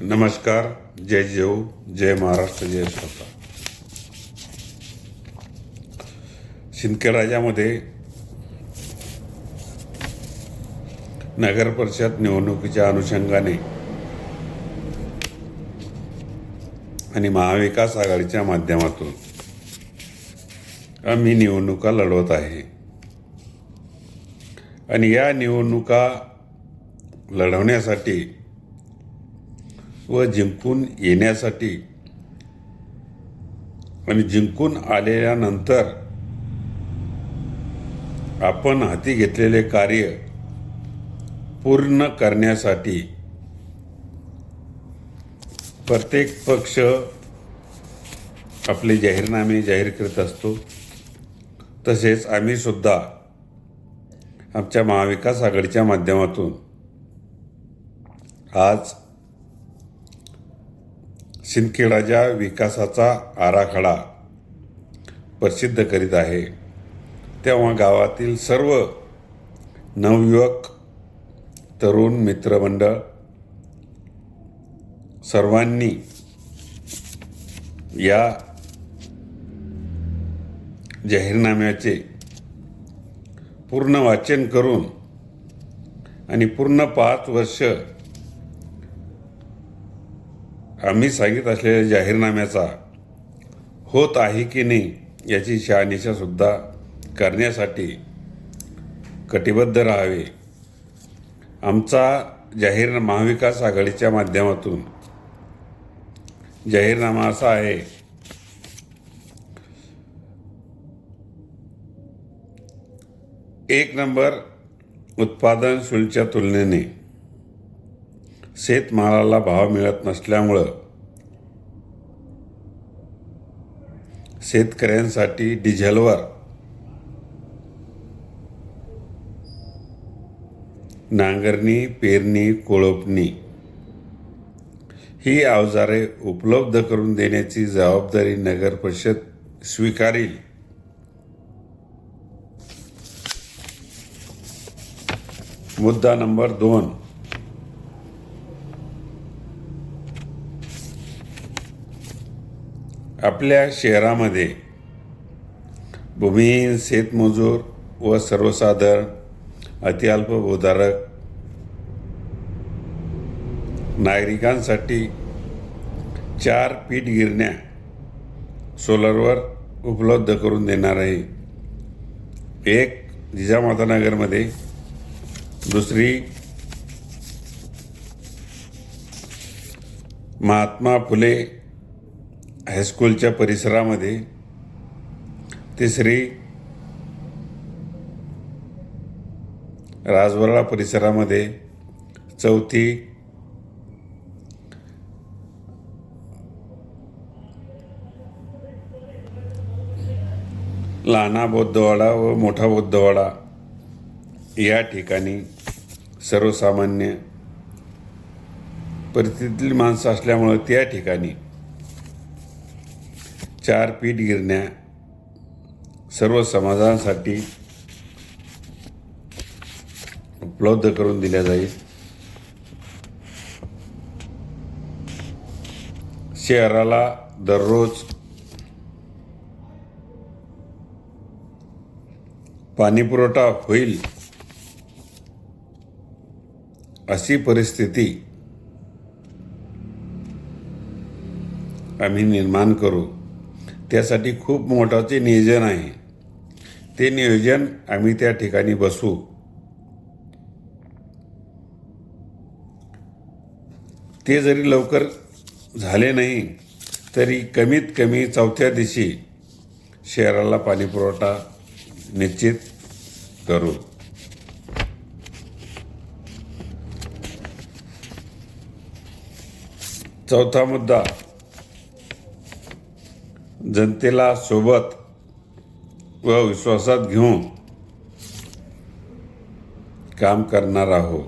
नमस्कार जय जेऊ जय महाराष्ट्र जय स्वतः शिंदखेडाच्यामध्ये नगर परिषद निवडणुकीच्या अनुषंगाने आणि महाविकास आघाडीच्या माध्यमातून आम्ही निवडणुका लढवत आहे. आणि या निवडणुका लढवण्यासाठी व जिंकून येण्यासाठी आणि जिंकून आलेल्यानंतर आपण हाती घेतलेले कार्य पूर्ण करण्यासाठी प्रत्येक पक्ष आपले जाहीरनामे जाहीर करत असतो. तसेच आम्ही सुद्धा आमच्या महाविकास आघाडीच्या माध्यमातून आज सिंदखेडाच्या विकासाचा आराखडा प्रसिद्ध करीत आहे. तेव्हा गावातील सर्व नवयुवक तरुण मित्रमंडळ सर्वांनी या जाहीरनाम्याचे पूर्ण वाचन करून आणि पूर्ण पाच वर्ष आम्ही सांगित असलेल्या जाहीरनाम्याचा होत आहे की नाही याची शहानिशासुद्धा करण्यासाठी कटिबद्ध राहावे. आमचा जाहीर महाविकास आघाडीच्या माध्यमातून जाहीरनामा असा आहे एक नंबर उत्पादन शुल्कच्या तुलनेने शेतमालाला भाव मिळत नसल्यामुळं शेतकऱ्यांसाठी डिझेलवर नांगरणी पेरणी कोळपणी ही अवजारे उपलब्ध करून देण्याची जबाबदारी नगर परिषद स्वीकारेल. मुद्दा नंबर दोन. आपल्या शहरामध्ये भूमिहीन शेतमजूर व सर्वसाधारण अतिअल्प भूधारक नागरिकांसाठी चार पीठ गिरण्या सोलरवर उपलब्ध करून देणार आहे. एक जिजामातानगरमध्ये दुसरी महात्मा फुले हायस्कूलच्या परिसरामध्ये तिसरी राजवरा परिसरामध्ये चौथी लहाना बौद्धवाडा व मोठा बौद्धवाडा या ठिकाणी सर्वसामान्य परिस्थितीतील माणसं असल्यामुळं त्या ठिकाणी चार पीठ गिरण्या सर्व समाजांसाठी उपलब्ध करून दिल्या जाईल. शहराला दररोज पाणीपुरवठा होईल अशी परिस्थिती आम्ही निर्माण करू. त्यासाठी खूप मोठाचे नियोजन आहे. ते नियोजन आम्ही त्या ठिकाणी बसू. ते जरी लवकर झाले नाही तरी कमीत कमी चौथ्या दिवशी शहराला पाणीपुरवठा निश्चित करू. चौथा मुद्दा जनतेला सोबत व विश्वासात घेऊन काम करणार आहोत.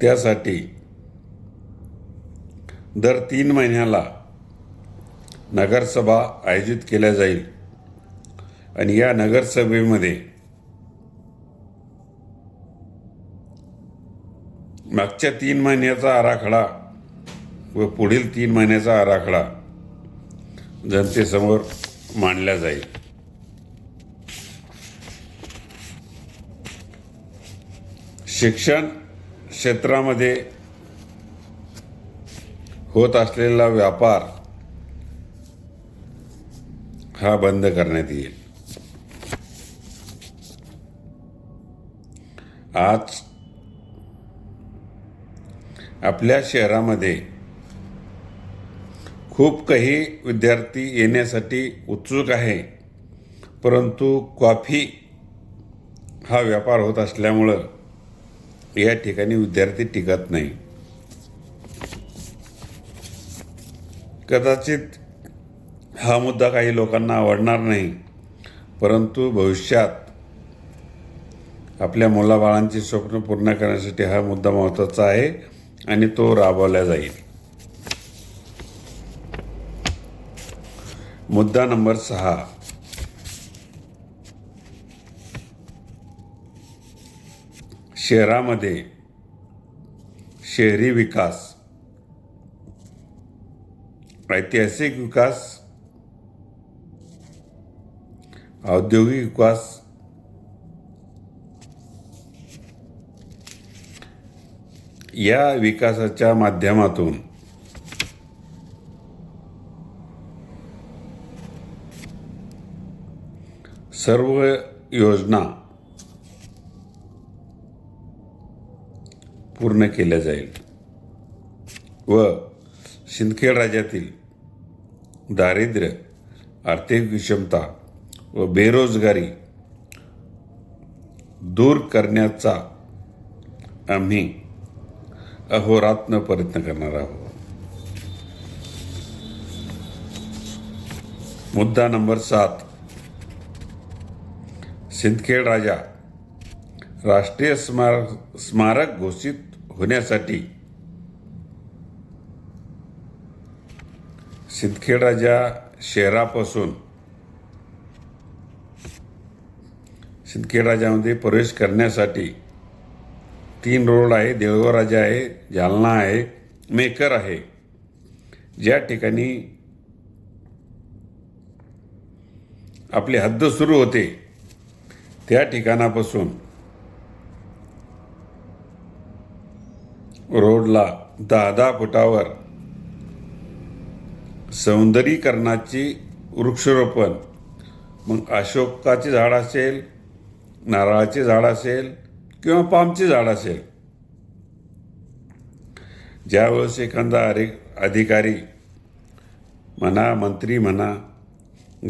त्यासाठी दर तीन महिन्याला नगरसभा आयोजित केल्या जाईल आणि या नगरसभेमध्ये मागच्या तीन महिन्याचा आराखडा व पुढील तीन महिन्याचा आराखडा जनतेसमोर मांडला जाईल. शिक्षण क्षेत्रामध्ये होत असलेला व्यापार हा बंद करण्यात येईल. आज आपल्या शहरामध्ये खूप काही विद्यार्थी येण्यासाठी उत्सुक आहे. परंतु कॉफी हा व्यापार होत असल्यामुळं या ठिकाणी विद्यार्थी टिकत नाही. कदाचित हा मुद्दा काही लोकांना आवडणार नाही. परंतु भविष्यात आपल्या मुलाबाळांची स्वप्न पूर्ण करण्यासाठी हा मुद्दा महत्त्वाचा आहे आणि तो राबवला जाईल. मुद्दा नंबर सहा. शहरामध्ये शहरी विकास ऐतिहासिक विकास औद्योगिक विकास या विकासाच्या माध्यमातून सर्व योजना पूर्ण केल्या जाईल. व सिंदखेड राज्यातील दारिद्र्य आर्थिक विषमता व बेरोजगारी दूर करण्याचा आम्ही अहोरात्न प्रयत्न करणार आहोत. मुद्दा नंबर सात. सिंदखेड राजा राष्ट्रीय स्मारक स्मारक घोषित होण्यासाठी सिंदखेड राजा शहरापासून सिंदखेड राजामध्ये प्रवेश करण्यासाठी तीन रोड आहे. देऊळगाव राजा आहे जालना आहे मेकर आहे. ज्या ठिकाणी आपली हद्द सुरू होते त्या ठिकाणापासून रोडला दहा दहा फुटावर सौंदर्यीकरणाची वृक्षरोपण. मग अशोकाचे झाड असेल नारळाचे झाड असेल किंवा पामचे झाड असेल. ज्यावेळेस एखादा अरे अधिकारी म्हणा मंत्री म्हणा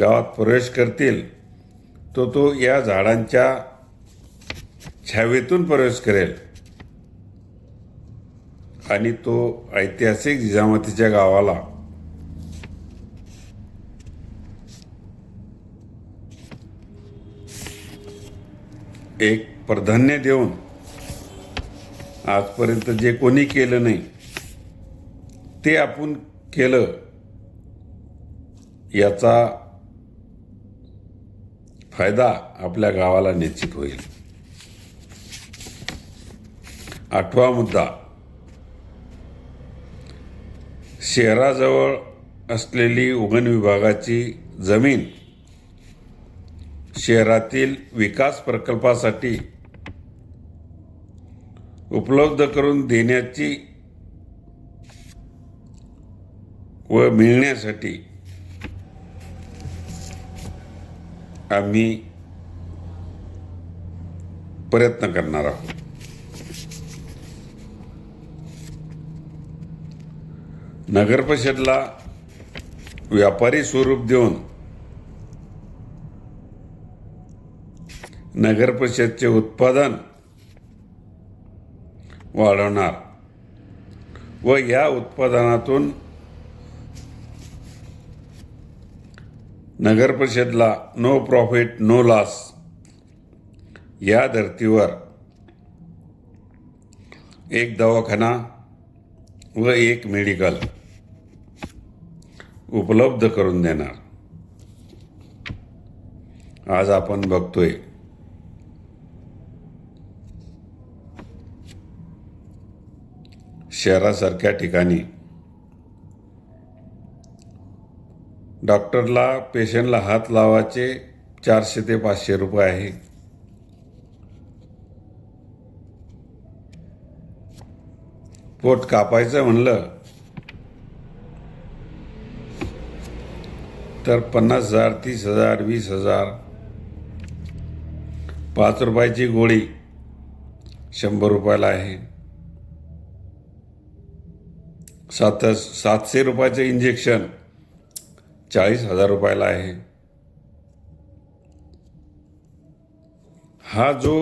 गावात प्रवेश करतील तो तो या झाडांच्या छावेतून प्रवेश करेल. आणि तो ऐतिहासिक जिजामातीच्या गावाला एक प्राधान्य देऊन आजपर्यंत जे कोणी केलं नाही ते आपण केलं याचा फायदा आपल्या गावाला निश्चित होईल. आठवा मुद्दा. शहराजवळ असलेली उगण विभागाची जमीन शहरातील विकास प्रकल्पासाठी उपलब्ध करून देण्याची व मिळण्यासाठी आम्ही प्रयत्न करणार आहोत. नगर परिषदला व्यापारी स्वरूप देऊन नगर परिषदचे उत्पादन वाढवणार व या उत्पादनातून नगर परिषदला नो प्रॉफिट नो लॉस या धर्तीवर एक दवाखाना व एक मेडिकल उपलब्ध करून देणार. आज आपण बघतोय शहरासारख्या ठिकाणी डॉक्टरला पेशंटला हात लावायचे चारशे ते पाचशे रुपये आहे. पोट कापायचं म्हणलं तर पन्नास हजार तीस हजार वीस हजार पाच रुपयाची गोळी शंभर रुपयाला आहे. सात सातशे रुपयाचं इंजेक्शन चाळीस हजार रुपयाला आहे. हा जो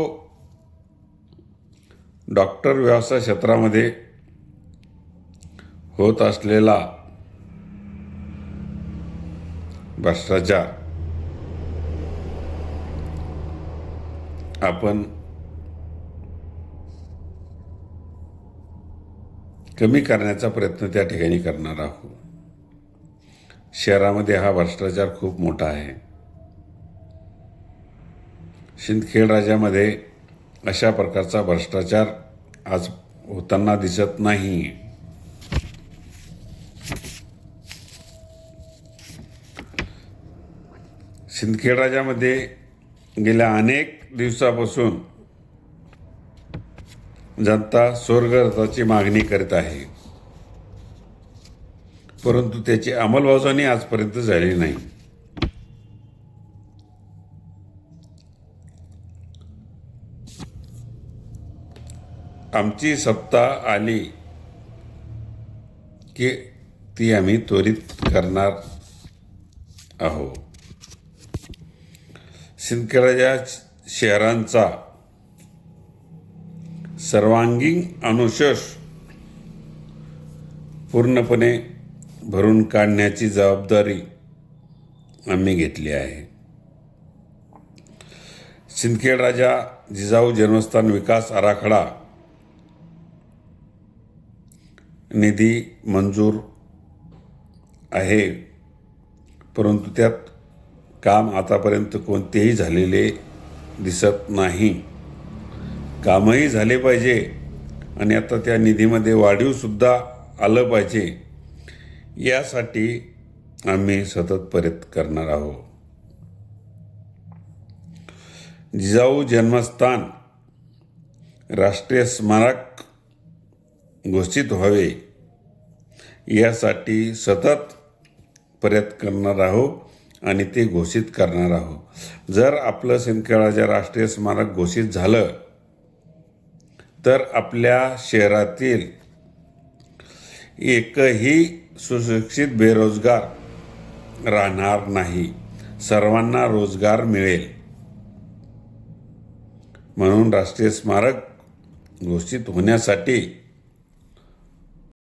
डॉक्टर व्यवसाय क्षेत्रामध्ये होत असलेला भ्रष्टाचार आपण कमी करण्याचा प्रयत्न त्या ठिकाणी करणार आहोत. शहरामध्ये हा भ्रष्टाचार खूप मोठा आहे. शिंदखेड राज्यामध्ये अशा प्रकारचा भ्रष्टाचार आज होताना दिसत नाही शिंदखेड राज्यामध्ये गेल्या अनेक दिवसापासून जनता स्वर्गरथाची मागणी करीत आहे. परंतु त्याची अंमलबजावणी आजपर्यंत झाली नाही. आमची सत्ता आली की ती आम्ही त्वरित करणार आहोत. सिंदखेडाच्या शहरांचा सर्वांगीण अनुशेष पूर्णपणे भरून काढण्याची जबाबदारी आम्ही घेतली आहे. सिंदखेड राजा जिजाऊ जन्मस्थान विकास आराखडा निधी मंजूर आहे. परंतु त्यात काम आतापर्यंत कोणतेही झालेले दिसत नाही. कामही झाले पाहिजे आणि आता त्या निधीमध्ये वाढीवसुद्धा आलं पाहिजे. यासाठी आम्ही सतत प्रयत्न करणार आहोत. जिजाऊ जन्मस्थान राष्ट्रीय स्मारक घोषित व्हावे यासाठी सतत प्रयत्न करणार आहोत आणि ते घोषित करणार आहोत. जर आपलं सिंदखेडाच्या राष्ट्रीय स्मारक घोषित झालं तर आपल्या शहरातील एकही सुशिक्षित बेरोजगार राहणार नाही. सर्वांना रोजगार मिळेल. म्हणून राष्ट्रीय स्मारक घोषित होण्यासाठी